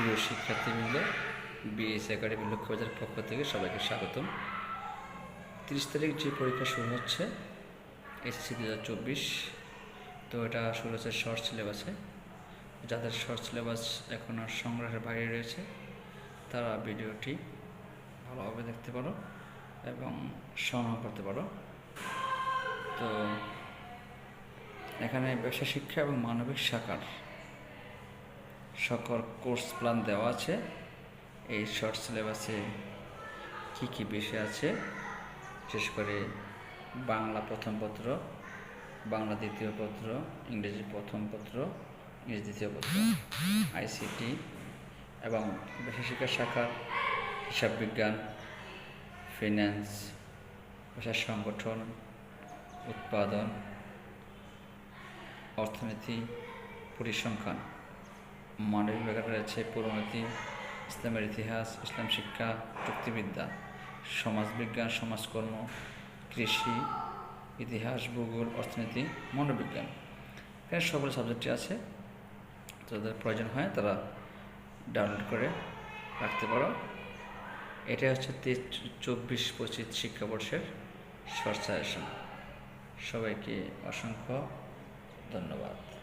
প্রিয় শিক্ষার্থীবৃন্দ BS academy লক্ষ্যবাজার পক্ষ থেকে সবাইকে স্বাগতম। তিরিশ তারিখ যে পরীক্ষা শুরু হচ্ছে, এসএসসি দু হাজার চব্বিশ, তো এটা শুরু হচ্ছে শর্ট সিলেবাসে। যাদের শর্ট সিলেবাস এখন আর সংগ্রহের বাইরে রয়েছে, তারা ভিডিওটি ভালোভাবে দেখতে পারো এবং সংগ্রহ করতে পারো। তো এখানে ব্যবসা শিক্ষা এবং মানবিক শাখার সকল কোর্স প্ল্যান দেওয়া আছে। এই শর্ট সিলেবাসে কী কী বিষয় আছে? বিশেষ করে বাংলা প্রথম পত্র, বাংলা দ্বিতীয় পত্র, ইংরেজি প্রথম পত্র, ইংরেজি দ্বিতীয় পত্র, আইসিটি এবং শিক্ষা শাখার হিসাব বিজ্ঞান ফিন্যান্স ব্যবসা সংগঠন, উৎপাদন, অর্থনীতি, পরিসংখ্যান। মানবিক বিভাগে রয়েছে পুরনীতি ইসলামের ইতিহাস, ইসলাম শিক্ষা যুক্তিবিদ্যা সমাজবিজ্ঞান, সমাজকর্ম, কৃষি, ইতিহাস, ভূগোল, অর্থনীতি, মনোবিজ্ঞান। এখানে সকল সাবজেক্টই আছে। যাদের প্রয়োজন হয় তারা ডাউনলোড করে রাখতে পারো। এটা হচ্ছে চব্বিশ, পঁচিশ শিক্ষাবর্ষের শর্ট সবাইকে অসংখ্য ধন্যবাদ।